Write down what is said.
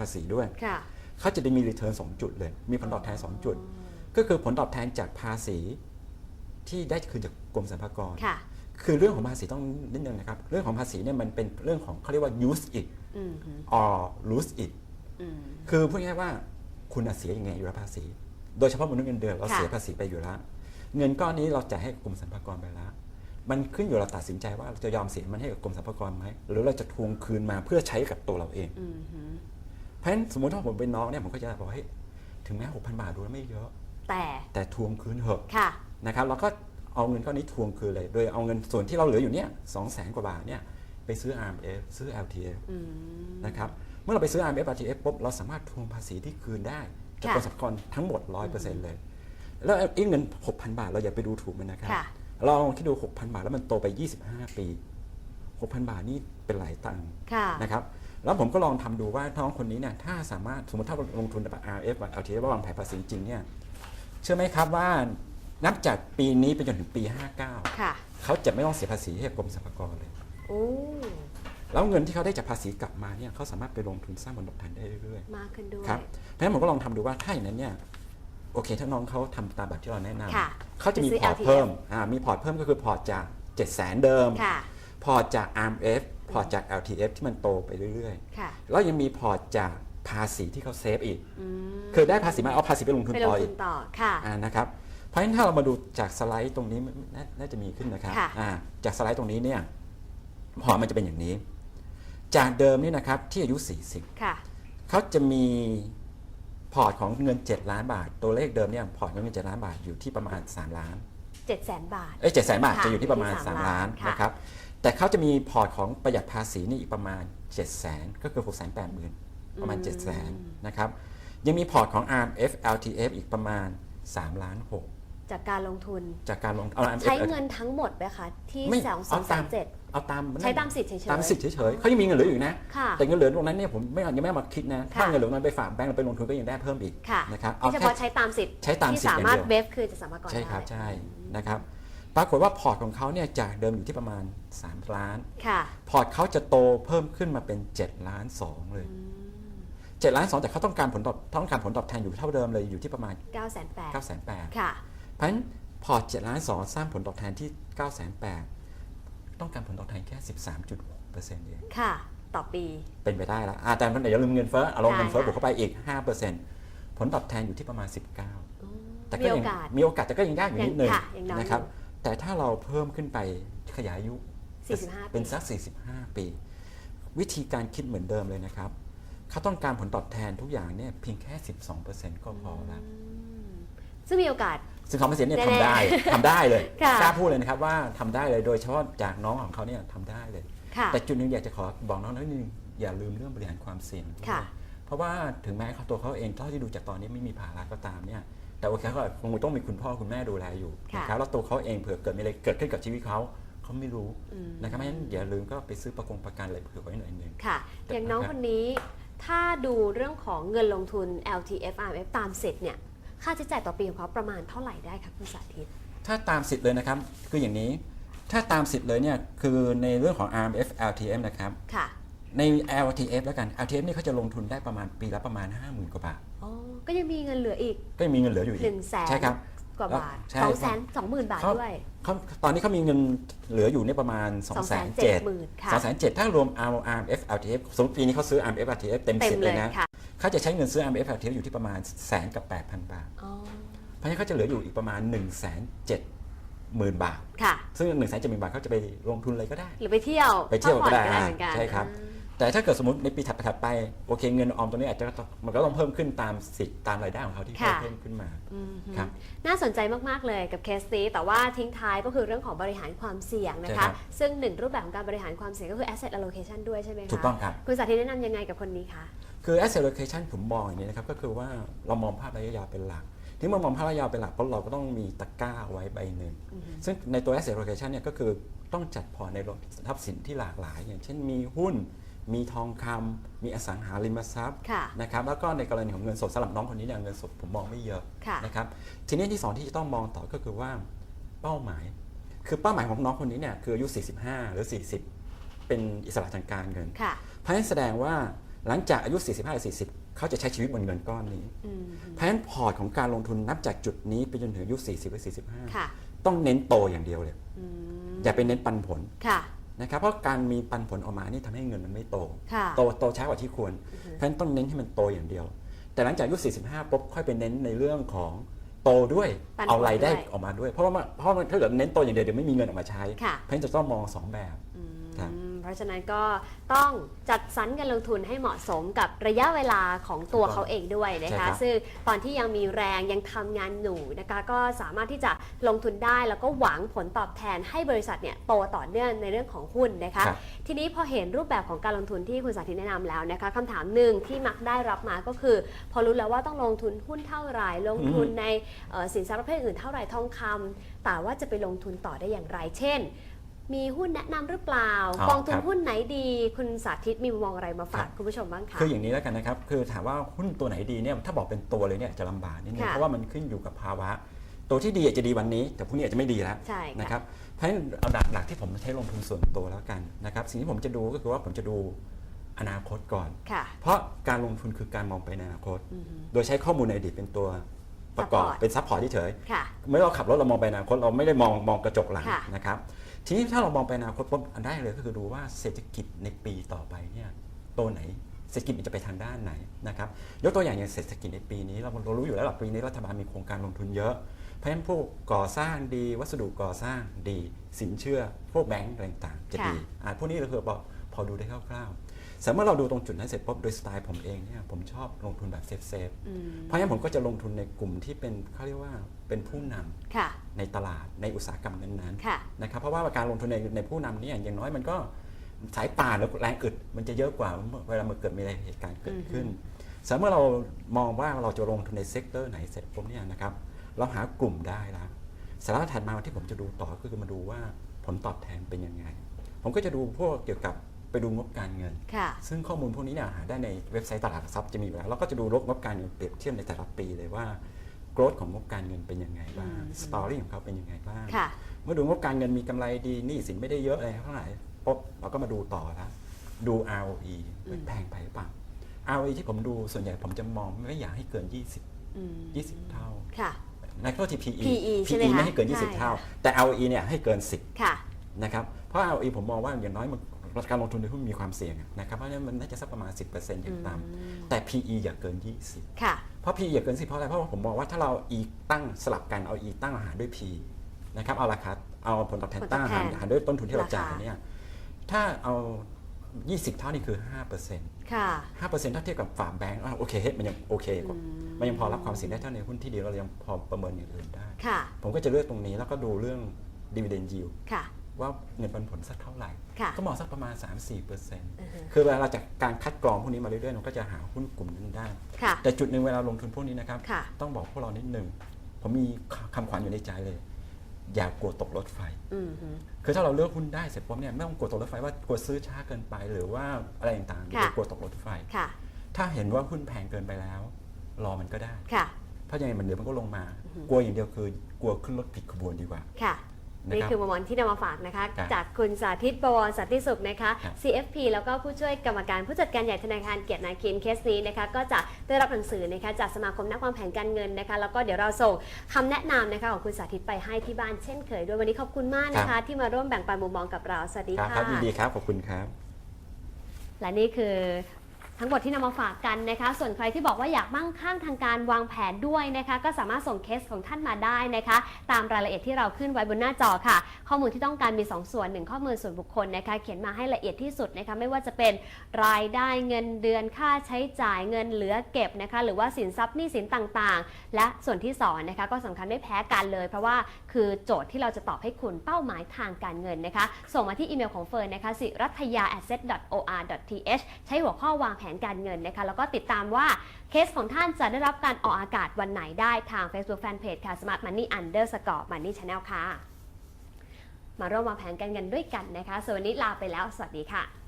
ภาษีด้วยค่ะเขาจะได้มีรีเทิร์นสองจุดเลย มีผลตอบแทน2จุด ก็คือผลตอบแทนจากภาษีที่ได้คืนจากกรมสรรพากรค่ะคือเรื่องของภาษีต้องนิดนึงนะครับ เรื่องของภาษีเนี่ยมันเป็นเรื่องของเขาเรียกว่า use it อืมฮึ or lose it อืมคือพูดง่ายๆว่าคุณอะเสียยังไงอยู่แล้วภาษี โดยเฉพาะมนุษย์เงินเดือนเราค่ะเสียภาษีไปอยู่แล้ว เงินก้อนนี้เราจ่ายให้กรมสรรพากรไปแล้ว มันขึ้นอยู่เราตัดสินใจว่าเราจะยอมเสียมันให้กับกรมสรรพากรไหมหรือเราจะทวงคืนมาเพื่อใช้กับตัวเราเองอืมฮึ เพราะฉะนั้นสมมติถ้าผมเป็นน้องเนี่ยผมก็จะบอกว่าเฮ้ยถึงแม้6,000บาทดูแล้วไม่เยอะ แต่แต่ทวงคืนเถอะค่ะ นะครับเราก็เอาเงินก้อนนี้ทวงคืนเลย โดยเอาเงินส่วนที่เราเหลืออยู่เนี่ยสองแสนกว่าบาทเนี่ยไปซื้อ RMF ซื้อ LTF อืม นะครับเมื่อเราไปซื้อ RMF LTF ปุ๊บเราสามารถทวงภาษีที่คืนได้จากค่ะกรมสรรพากรทั้งหมด 100%เลย แล้วไอ้เงิน 6,000 บาทเราอย่าไปดูถูกมันนะครับค่ะ เราลองคิดดู 6,000 บาทแล้วมันโตไป 25 ปี 6,000 บาทนี่เป็นหลายตังค์ค่ะ นะครับ แล้วผมก็ลองทำดูว่าน้องคนนี้เนี่ยถ้าสามารถสมมติถ้าลงทุนแบบ RF กับ LTF ว่าวางแผนภาษีจริงเนี่ยเชื่อไหมครับว่านับจากปีนี้ไปจนถึงปี 59 ค่ะ เขาจะไม่ต้องเสียภาษีให้กรมสรรพากรเลย โอ้แล้วเงินที่เขาได้จากภาษีกลับมาเนี่ยเขาสามารถไปลงทุนสร้างผลตอบแทนได้เรื่อยมากขึ้นด้วยๆครับ เพราะฉะนั้นผมก็ลองทำดูว่าถ้าอย่างนั้นเนี่ยโอเค ถ้าน้องเขาทำตามแบบที่เราแนะนค่ะำเขาจะมีไปซื้อพอร์ต LTF เพิ่มอ่ามีพอร์ตเพิ่มก็คือพอร์ตจาก7 0 0 0 0 0 เดิมค่ะ พอร์ตจาก RMF พอร์ตจาก LTF ที่มันโตไปเรื่อยค่ะ ๆ แล้วยังมีพอร์ตจากภาษีที่เขาเซฟอีก อืมคือได้ภาษีมาเอาภาษีไปลงทุนไปลต่งออีทุกนต่อ ค่ะ อ่านะครับเพราะฉะนั้นถ้าเรามาดูจากสไลด์ตรงนี้มันนาน่าจะมีขึ้นนะครับค่ะ อ่าจากสไลด์ตรงนี้เนี่ยพอร์ตมันจะเป็นอย่างนี้ จากเดิมนี่นะครับที่อายุ 40 ค่ะ เขาจะมีพอร์ตของเงิน 7 ล้านบาท ตัวเลขเดิมเนี่ยพอร์ตเงิน 7 ล้านบาทอยู่ที่ประมาณ 3 ล้าน เจ็ดแสนบาท เอ้ยเจ็ดแสนบาทค่ะจะอยู่ที่ประมาณ อยู่ที่3 3 ล้านค่ะ นะครับ แต่เขาจะมีพอร์ตของประหยัดภาษีนี่อีกประมาณ 7 0 0แสนก็คือ 6 8 0 0 0 0 ประมาณ 7 0 0แสนนะครับ ยังมีพอร์ตของ RMF LTF อีกประมาณ 3 ล้าน6จากการลงทุนจากการลงเอา RMF ใช้เงินทั้งหมดไหมคะที่ไม่สองสเอาองตาสามม เจ็ดเอาตามใช้ตามสิทธิ์เฉยๆตามสิทธิ์เฉยๆเขายังมีเงินเหลืออยู่นะ ค่ะ แต่เงินเหลือตรงนั้นเนี่ยผมไม่ยังไม่เอามาคิดนะ ถ้าค่ะ เงินเหลือตรงนั้นไปฝากแบงก์เราไปลงทุนก็ยังได้เพิ่มอีกค่ะนะครับที่เฉแค่ พาะใช้ตามสิทธิ์ใช้ตามที่สิทธิ์สามารถอย่างเดียว เวฟคือจะสามารถก่อนใช่ครับได้ ใช่ นะครับปรากฏว่าพอร์ตของเขาเนี่ยจากเดิมอยู่ที่ประมาณ 3 ล้าน ค่ะ พอร์ตเขาจะโตเพิ่มขึ้นมาเป็น 7 ล้าน 2 เลย 7 ล้าน 2 แต่เขาต้องการผลตอบต้องการผลตอบแทนอยู่เท่าเดิมเลยอยู่ที่ประมาณ 9 8 0 0 0 9 8 0 0ค่ะ เพราะฉะนั้นพอร์ต 7 ล้าน 2 สร้างผลตอบแทนที่ 9 8 0 0ต้องการผลตอบแทนแค่ 13.6%เองค่ะ ต่อปี เป็นไปได้แล้วอ่าแต่อย่าลืมเงินเฟ้อเอาลงเงินเฟ้อใช่บวค่ะกเข้าไปอีก5%ผลตอบแทนอยู่ที่ประมาณ 19 แต่ก็มียัโองกาสมีโอกาสแต่ก็ยังยากอยู่นิดนึงค่ะยังน้อยนะครับอยู่แต่ถ้าเราเพิ่มขึ้นไปขยายอายุ 45เป็นสัก 45 ปี วิธีการคิดเหมือนเดิมเลยนะครับ เขาต้องการผลตอบแทนทุกอย่างเนี่ยเพียงแค่ 12%ก็พอแล้วซึ่งมีโอกาส ซึ่งเขาเปอร์เซ็นต์เนี่ยแน่ๆทำได้ทำได้เลยค่ะ กล้าพูดเลยนะครับว่าทำได้เลยโดยเฉพาะจากน้องของเขาเนี่ยทำได้เลย ค่ะ แต่จุดหนึงอยากจะขอบอกน้องนิดนึงอย่าลืมเรื่องบริหารความเสี่ยงด้วยค่ะ เพราะว่าถึงแม้เขาตัวเขาเองเท่าที่ดูจากตอนนี้ไม่มีภาระก็ตามเนี่ย แต่โอเคเขาคงต้องมีคุณพ่อคุณแม่ดูแลอยู่ค่ะนะครับแล้วตัวเขาเองเผื่อเกิดมีอะไรเกิดขึ้นกับชีวิตเขาเขาไม่รู้อืมนะครับเพราะฉะนั้นอย่าลืมก็ไปซื้อประกงประกันอะไรเผื่อไว้หน่อยหนึงค่ะ อย่างน้องคนนี้ถ้าดูเรื่องของเงินลงทุน LTF RMF ตามเสร็จเนี่ยค่าใช้จ่ายต่อปีของเขาประมาณเท่าไหร่ได้คะคุณสาธิต ถ้าตามสิทธิ์เลยนะครับคืออย่างนี้ ถ้าตามสิทธิ์เลยเนี่ยคือในเรื่องของ RMF LTM นะครับค่ะ ใน LTF แล้วกัน LTF นี่เขาจะลงทุนได้ประมาณปีละประมาณ 50,000กว่าบาท อ๋อ ก็ยังมีเงินเหลืออีก ก็ยังมีเงินเหลืออยู่อี1กนึ่งแสนใช่ครับ กว่าบาทใช่สองแสนสองหมื่นบาทเขา ด้วย เขาตอนนี้เขามีเงินเหลืออยู่เนี่ยประมาณ 2 7 0 0 0 270,000ค่ะ2 7 0 0ถ้ารวม RMF LTF สมมติปีนี้เขาซื้อ RMF LTF เต็มเต็มสิบเลเลยยนะค่ะเขาจะใช้เงินซื้อ RMF LTF อยู่ที่ประมาณแสนกับ8,000 บาท อ๋อเพราะฉะนั้นเขาจะเหลืออยู่อีกประมาณ 1 7 0 0 0 0 บาท ค่ะ ซึ่ง1 7 0 0 0 0 บาทเขาจะไปลงทุนอะไรก็ได้ หรือไปเที่ยวไปเที่ยวก็ได้พัผ่อนเหมือนกันใช่ครับ แต่ถ้าเกิดสมมติในปีถัดๆไปโอเคเงินออมตัวนี้อาจจะต้องมันก็ต้องเพิ่มขึ้นตามสิทธิ์ตามรายได้ของเขาที่เพิ่มค่ะเพิ่มขึ้นมาอืมครับน่าสนใจมาก ๆ เลยกับเคสนี้แต่ว่าทิ้งท้ายก็คือเรื่องของบริหารความเสี่ยงนะใช่ครัคะบซึ่งหนึ่งรูปแบบของการบริหารความเสี่ยงก็คือ asset allocation ด้วยใช่ไหมคะถูกต้องครับ คุณสาธิตแนะนำยังไงกับคนนี้คะคือ asset allocation ผมมองอย่างนี้นะครับก็คือว่าเรามองภาพระยะยาวเป็นหลักที่เมื่อมองภาพระยะยาวเป็นหลักเพราะเราก็ต้องมีตะกร้าไว้ใบหนึ่งซึ่งในตัว asset allocation เนี่ยก็คือต้องจัดพอร์ตในทรัพย์สินที่หลากหลาย อย่างเช่นมีหุ้น มีทองคำมีอสังหาริมทรัพย์ค่ะนะครับแล้วก็ในกรณีของเงินสดสำหรับน้องคนนี้เนี่ยเงินสดผมมองไม่เยอะค่ะนะครับทีนี้ที่สองที่จะต้องมองต่อก็คือว่าเป้าหมาย คือเป้าหมายของน้องคนนี้เนี่ยคืออายุ 45 หรือ 40 เป็นอิสระทางการเงินค่ะเพราะฉะนั้นแสดงว่าหลังจากอายุ 45หรือ40 เขาจะใช้ชีวิตบนเงินก้อนนี้อืมเพราะฉะนั้นพอร์ตของการลงทุนนับจากจุดนี้ไปจนถึงอายุ 40หรือค่ะ45 ต้องเน้นโตอย่างเดียวเลยอืมอย่าไปเน้นปันผลค่ะ นะครับเพราะการมีปันผลออกมานี่ทำให้เงินมันไม่โตค่ะโตโตช้ากว่าที่ควรเพราะฉะนั้นต้องเน้นให้มันโตอย่างเดียว แต่หลังจากอายุ 45ปุ๊บค่อยไปเน้นในเรื่องของโตด้วยปันผลเอารายได้ด้วยออกมาด้วย เพราะว่ามันเพราะมันถ้าเกิดเน้นโตอย่างเดียวเดี๋ยวไม่มีเงินออกมาใช้ค่ะเพราะฉะนั้นจะต้องมองสองแบบ ครับ อืมเพราะฉะนั้นก็ต้องจัดสรรการลงทุนให้เหมาะสมกับระยะเวลาของตัวเขาเองด้วยนะใช่ครัคะ บ ซึ่งตอนที่ยังมีแรงยังทำงานหนูนะคะ ก็สามารถที่จะลงทุนได้แล้วก็หวังผลตอบแทนให้บริษัทเนี่ยโตต่อเนื่องในเรื่องของหุ้นนะคะ ครับ ทีนี้พอเห็นรูปแบบของการลงทุนที่คุณสาธิตแนะนำแล้วนะคะคำถามหนึ่งที่มักได้รับมาก็คือ พอรู้แล้วว่าต้องลงทุนหุ้นเท่าไหร่ลงทุนในเอ่อสินทรัพย์ประเภทอื่นเท่าไหร่ทองคำแต่ว่าจะไปลงทุนต่อได้อย่างไร เช่น มีหุ้นแนะนำหรือเปล่า อ๋อกองทุนครับ หุ้นไหนดี คุณสาธิตมีมุมมองอะไรมาฝากครับคุณผู้ชมบ้างคะ คืออย่างนี้แล้วกันนะครับ คือถามว่าหุ้นตัวไหนดีเนี่ยถ้าบอกเป็นตัวเลยเนี่ยจะลำบากนิดนึงค่ะเพราะว่ามันขึ้นอยู่กับภาวะ ตัวที่ดีอาจจะดีวันนี้ แต่พรุ่งนี้อาจจะไม่ดีแล้วใช่นะค่ะครับเพราะฉะนั้นเอาหลักหลักที่ผมใช้ลงทุนส่วนตัวแล้วกันนะครับสิ่งที่ผมจะดูก็คือว่าผมจะดูอนาคตก่อน ค่ะ เพราะการลงทุนคือการมองไปในอนาคต อือฮึโดยใช้ข้อมูลในอดีตเป็นตัวประกอบ Support เป็นซับพอร์ตเฉยค่ะ ๆเมื่อเราขับรถเรามองไปอนาคตเราไม่ได้มองมองกระจกหลังค่ะ นะครับ ทีนี้ถ้าเรามองไปอนาคตปุ๊บอันได้เลยก็คือดูว่าเศรษฐกิจในปีต่อไปเนี่ยตัวไหนเศรษฐกิจมันจะไปทางด้านไหนนะครับยกตัวอย่างอย่างเศรษฐกิจในปีนี้ เราเรารู้อยู่แล้วหลักปีนี้รัฐบาลมีโครงการลงทุนเยอะเพราะฉะนั้นพวกก่อสร้างดีวัสดุก่อสร้างดี สินเชื่อ พวกแบงก์อะไรต่างๆจะดีอ่าพวกนี้เราคือพอพอดูได้คร่าวๆสมมติเราดูตรงจุดนั้นเสร็จปุ๊บโดยสไตล์ผมเองเนี่ยผมชอบลงทุนแบบเซฟๆอืมเพราะฉะนั้นผมก็จะลงทุนในกลุ่มที่เป็นเขาเรียกว่าเป็นผู้นำค่ะ ในตลาดในอุตสาหกรรมนั้นค่ะ ๆนะครับเพราะว่าการลงทุนในในผู้นำเนี่ยอย่างน้อยมันก็สายป่านแล้วแรงอึดมันจะเยอะกว่าเวลามันเกิดมีอะไรเหตุการณ์เกิดขึ้นสมมติเรามองว่าเราจะลงทุนในเซกเตอร์ไหนเสร็จปุ๊บเนี่ยนะครับเราหากลุ่มได้แล้วสาระถัดมาที่ผมจะดูต่อก็คือมาดูว่าผลตอบแทนเป็นยังไง ผมก็จะดูพวกเกี่ยวกับไปดูงบการเงิน ค่ะ ซึ่งข้อมูลพวกนี้เนี่ยหาได้ในเว็บไซต์ตลาดหลักทรัพย์จะมีอยู่แล้วเราก็จะดูงบการเงินเปรียบเทียบในแต่ละปีเลยว่า โกรธของงบการเงินเป็นยังไงบ้างอืมสตอรี่ของเขาเป็นยังไงบ้าง ค่ะ เมื่อดูงบการเงินมีกำไรดีหนี้สินไม่ได้เยอะอะไรเท่าไหร่ปุ๊บเราก็มาดูต่อแล้วดู ROE อืม แพงไปหรือเปล่า ROE ที่ผมดูส่วนใหญ่ผมจะมองไม่อยากให้เกิน 20 อืม20 เท่าค่ะ ในโทษที PE PE ใช่ไหม PE คะไม่ให้เกิน ใช่20 เท่าแต่ ROE เนี่ยให้เกิน 10 ค่ะ นะครับเพราะ ROE ผมมองว่าอย่างน้อยมันการลงทุนในหุ้นมีความเสี่ยงอะนะครับเพราะฉะนั้นมันน่าจะสักประมาณ 10%อย่างต่ำแต่ PE อย่าเกิน 20 ค่ะ เพราะ PE อย่าเกิน10เพราะอะไร เพราะว่าผมมองว่าถ้าเรา E ตั้งสลับกันเอา E ตั้งหารด้วย P นะครับเอาราคาเอาผลตอบแทนผลตอบตั้งหารแทนหารด้วยต้นทุนที่เราราคา จ่ายเนี่ยถ้าเอา 20 เท่านี่คือ 5%ค่ะ 5%ถ้าเทียบกับฝากแบงก์อะโอเคเฮ้ยมันยังโอเคกว่ามันยังพอรับความเสี่ยงได้เท่าในหุ้นที่ดีเรายังพอประเมินอย่างอื่นได้ ค่ะ ผมก็จะเลือกตรงนี้แล้วก็ดูเรื่อง dividend yield ค่ะ ว่าเงินปันผลสักเท่าไหร่ ค่ะ ก็มองสักประมาณ 3-4%อือฮึคือเวลาเราจากการคัดกรองพวกนี้มาเรื่อยๆเราก็จะหาหุ้นกลุ่มนั้นได้ ค่ะ แต่จุดหนึ่งเวลาลงทุนพวกนี้นะครับ ค่ะ ต้องบอกพวกเรานิดหนึ่งผมมีคำขวัญอยู่ในใจเลย อย่ากลัวตกรถไฟ อืมฮึ คือถ้าเราเลือกหุ้นได้เสร็จปุ๊บเนี่ยไม่ต้องกลัวตกรถไฟว่ากลัวซื้อช้าเกินไปหรือว่าอะไรต่างๆหรือค่ะกลัวตกรถไฟ ค่ะ ถ้าเห็นว่าหุ้นแพงเกินไปแล้ว รอมันก็ได้ ค่ะ เพราะยังไงมันเดี๋ยวมันก็ลงมา กลัวอย่างเดียวคือกลัวขึ้นรถผิดขบวนดีกว่า ค่ะ นะครับนี่คือมุมมองที่นำมาฝากนะคะครับจากคุณสาธิตบวรสันติสุขนะคะครับ CFP แล้วก็ผู้ช่วยกรรมการผู้จัดการใหญ่ธนาคารเกียรตินาคินเคสนี้นะคะ ก็จะได้รับหนังสือนะคะจากสมาคมนักวางแผนการเงินนะคะ แล้วก็เดี๋ยวเราส่งคำแนะนำนะคะของคุณสาธิตไปให้ที่บ้านเช่นเคยด้วยวันนี้ขอบคุณมากนะคะ ที่มาร่วมแบ่งปันมุมมองกับเราสวัสดีครับค่ะครับยินดีครับขอบคุณครับ และนี่คือ ทั้งหมดที่นำมาฝากกันนะคะ ส่วนใครที่บอกว่าอยากมั่งคั่งทางการวางแผนด้วยนะคะ ก็สามารถส่งเคสของท่านมาได้นะคะ ตามรายละเอียดที่เราขึ้นไว้บนหน้าจอค่ะ ข้อมูลที่ต้องการมี 2 ส่วน 1 ข้อมูลส่วนบุคคลนะคะ เขียนมาให้ละเอียดที่สุดนะคะ ไม่ว่าจะเป็นรายได้เงินเดือนค่าใช้จ่ายเงินเหลือเก็บนะคะ หรือว่าสินทรัพย์หนี้สินต่างๆ และส่วนที่สองนะคะก็สำคัญไม่แพ้กันเลย เพราะว่าคือโจทย์ที่เราจะตอบให้คุณเป้าหมายทางการเงินนะคะ ส่งมาที่อีเมลของเฟิร์นนะคะสิรัตยา asset or th ใช้หัวข้อวางแผนการเงินนะคะ แล้วก็ติดตามว่าเคสของท่านจะได้รับการออกอากาศวันไหนได้ทาง Facebook Fanpage ค่ะ Smart Money Underscore Money Channel ค่ะ มาร่วมวางแผนการเงินด้วยกันนะคะ ส่วนวันนี้ลาไปแล้ว สวัสดีค่ะ